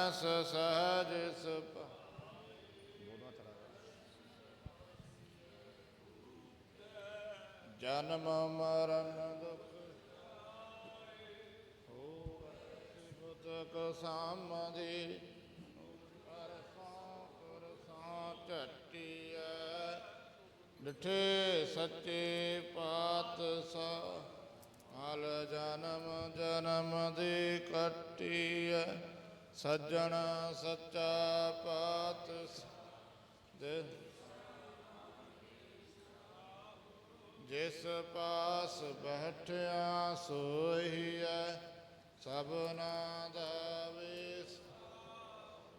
ਮਾਨਸ ਸਹਜ ਸੁਪ। ਜਨਮ ਮਰਨ ਦੁਖ। ਹੋਵਤ ਕੋ ਸਾਮਦੀ ਪਰਸੋਂ ਪਰਸੋਂ ਝਟੀਐ। ਡਿਠੇ ਸੱਚੇ ਪਾਤਸ਼ਾਹ। ਹਲ ਜਨਮ ਜਨਮ ਦੀ ਕੱਟੀਐ ਸੱਜਣ ਸੱਚਾ ਪਾਤ ਦੇ ਜਿਸ ਪਾਸ ਬੈਠਿਆ ਸੋਈਐ ਸਭਨਾ ਦਾ ਵੇਸ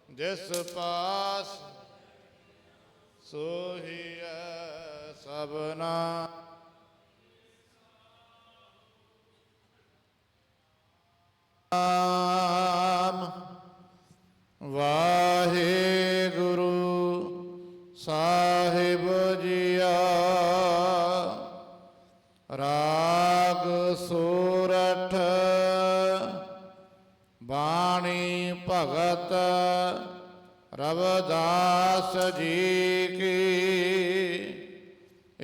ਜਿਸ ਪਾਸ ਸੋਹੀਐ ਸਭਨਾ ਨਾਮ ਵਾਹਿਗੁਰੂ ਸਾਹਿਬ ਜੀਆ। ਰਾਗ ਸੂਰਠ ਬਾਣੀ ਭਗਤ ਰਵਦਾਸ ਜੀ ਕੀ।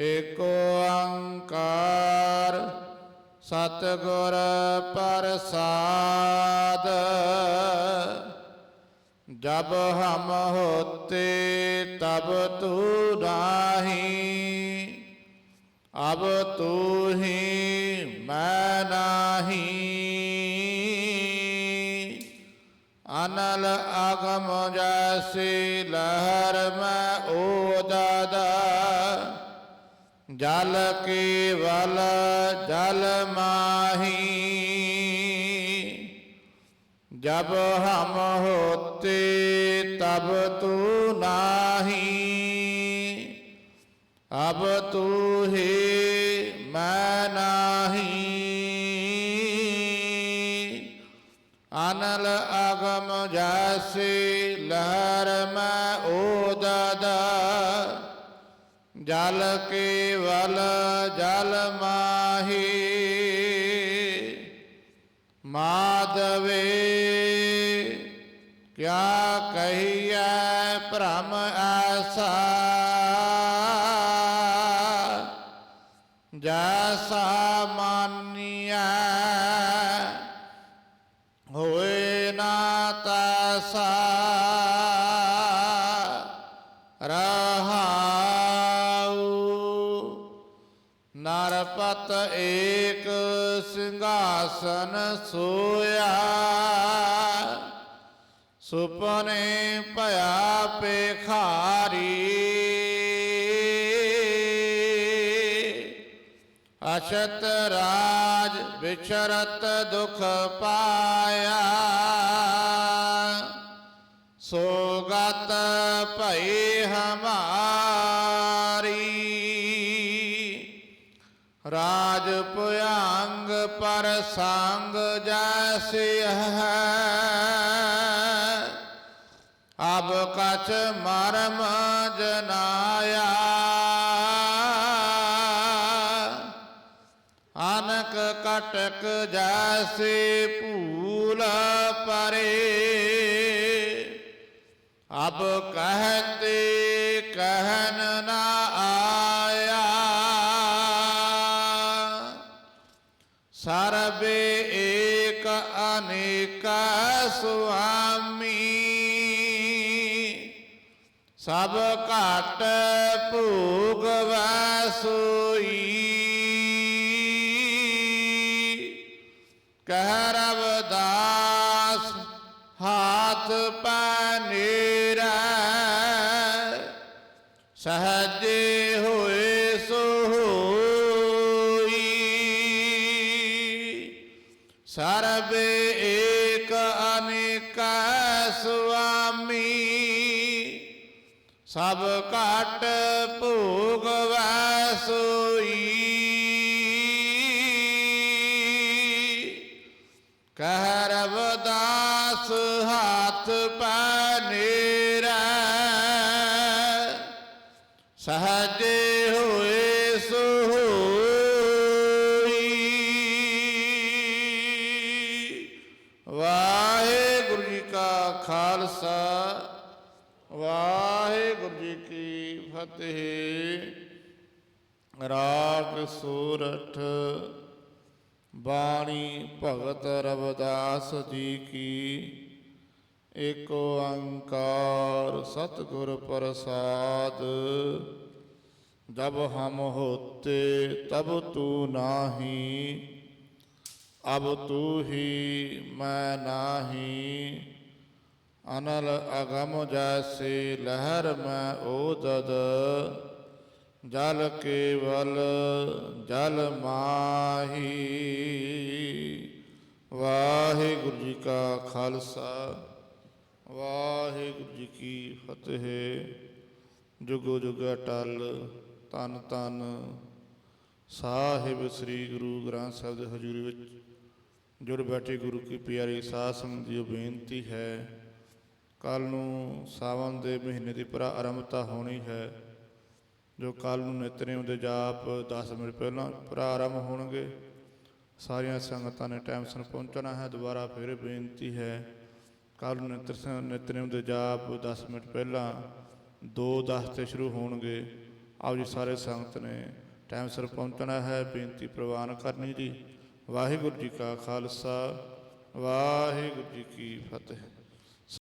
ਏਕ ਓੰਕਾਰ ਸਤਿਗੁਰ ਪ੍ਰਸਾਦ। जब हम होते तब तू नाही अब तू ही मैं नहीं अनल अगम जैसी लहर में ओ दादा जल केवल जल माही जब हम होते तब तू नहीं अब तू ही मैं नहीं अनल अगम जैसी लहर में ओ दादा जल केवल जल माही माधवे ਕਿਆ ਕਹੀਐ ਭ੍ਰਮ ਐਸਾ? ਜੈਸਾ ਮਾਨੀਐ ਹੋਏ ਨਾ ਤੈਸਾ। ਰਹਾਉ ਨਰਪਤ ਏਕ ਸਿੰਘਾਸਨ ਸੋਇਆ। ਸੁਪਨੇ ਭਇਆ ਪੇਖਾਰੀ ਅਸ਼ਤ ਰਾਜ ਵਿਚਰਤ ਦੁਖ ਪਾਇਆ। ਸੋਗਤ ਭਈ ਹਮਾਰੀ। ਰਾਜ ਪੁਯੰਗ ਪਰ ਸੰਗ ਜੈਸੇ ਹੈ। ਸਚ ਮਰਮ ਜਨਾਇਆ। ਅਨਕ ਕਟਕ ਜੈਸੇ ਭੂਲ ਪਰੇ। ਅਬ ਕਹਤੇ ਕਹਿਨ ਨਾ ਆਇਆ। ਸਰਬੇ ਏਕ ਅਨੇਕ ਸੁਆਮ ਸਭ ਘਟ ਭੂਗ ਵਸੂਈ। ਕਹਿ ਰਵ ਦਾਸ ਹਾਥ ਪਨੇਰਾ ਸਹਜੇ ਹੋਏ ਸੋਈ ਸਰਬ ਏਕ ਅਨੇਕ ਸੁਆਮੀ। ਸਭ ਘਟ ਭੂਗ ਵਸੋਈ ਕਹਿ ਰਵ ਦਾਸ ਹੱਥ ਪਨੇਰਾ ਸਹਜੇ ਹੋਏ ਸੋਈ। ਵਾਹਿਗੁਰੂ ਜੀ ਕਾ ਖਾਲਸਾ। ਫਤਿਹ ਰਾਗ ਸੂਰਠ ਬਾਣੀ ਭਗਤ ਰਵਦਾਸ ਜੀ ਕੀ ਏਕ ਓੰਕਾਰ ਸਤਿਗੁਰ ਪ੍ਰਸਾਦ। ਜਬ ਹਮ ਹੋਤੇ ਤਬ ਤੂ ਨਾਹੀ, ਅਬ ਤੂ ਹੀ ਮੈਂ ਨਾਹੀ। ਅਨਲ ਅਗਮ ਜੈਸੇ ਲਹਿਰ ਮੈਂ ਓਦਦ ਜਲ ਕੇਵਲ ਜਲ ਮਾਹੀ। ਵਾਹਿਗੁਰੂ ਜੀ ਕਾ ਖਾਲਸਾ, ਵਾਹਿਗੁਰੂ ਜੀ ਕੀ ਫਤਿਹ। ਜੁਗੋ ਜੁਗ ਅਟਲ ਤਨ ਤਨ ਸਾਹਿਬ ਸ੍ਰੀ ਗੁਰੂ ਗ੍ਰੰਥ ਸਾਹਿਬ ਦੇ ਹਜ਼ੂਰੀ ਵਿੱਚ ਜੁੜ ਬੈਠੇ ਗੁਰੂ ਕੀ ਪਿਆਰੀ ਸਾਧ ਸੰਗਤ ਦੀ ਬੇਨਤੀ ਹੈ ਕੱਲ ਨੂੰ ਸਾਵਨ ਦੇ ਮਹੀਨੇ ਦੀ ਪ੍ਰਾ ਆਰੰਭਤਾ ਹੋਣੀ ਹੈ, ਜੋ ਕੱਲ ਨੂੰ ਨਿਤਨੇਮ ਦੇ ਜਾਪ 10 ਮਿੰਟ ਪਹਿਲਾਂ ਪ੍ਰਾਰੰਭ ਹੋਣਗੇ। ਸਾਰੀਆਂ ਸੰਗਤਾਂ ਨੇ ਟਾਈਮ ਸਿਰ ਪਹੁੰਚਣਾ ਹੈ। ਦੁਬਾਰਾ ਫਿਰ ਬੇਨਤੀ ਹੈ ਕੱਲ ਨੂੰ ਨਿਤਰ ਸ- ਨਿਤਨੇਮ ਦੇ ਜਾਪ 10 ਮਿੰਟ ਪਹਿਲਾਂ 2:10 ਤੇ ਸ਼ੁਰੂ ਹੋਣਗੇ। ਆਓ ਜੀ ਸਾਰੇ ਸੰਗਤ ਨੇ ਟਾਈਮ ਸਿਰ ਪਹੁੰਚਣਾ ਹੈ। ਬੇਨਤੀ ਪ੍ਰਵਾਨ ਕਰਨੀ ਜੀ। ਵਾਹਿਗੁਰੂ ਜੀ ਕਾ ਖਾਲਸਾ, ਵਾਹਿਗੁਰੂ ਜੀ ਕੀ ਫਤਿਹ।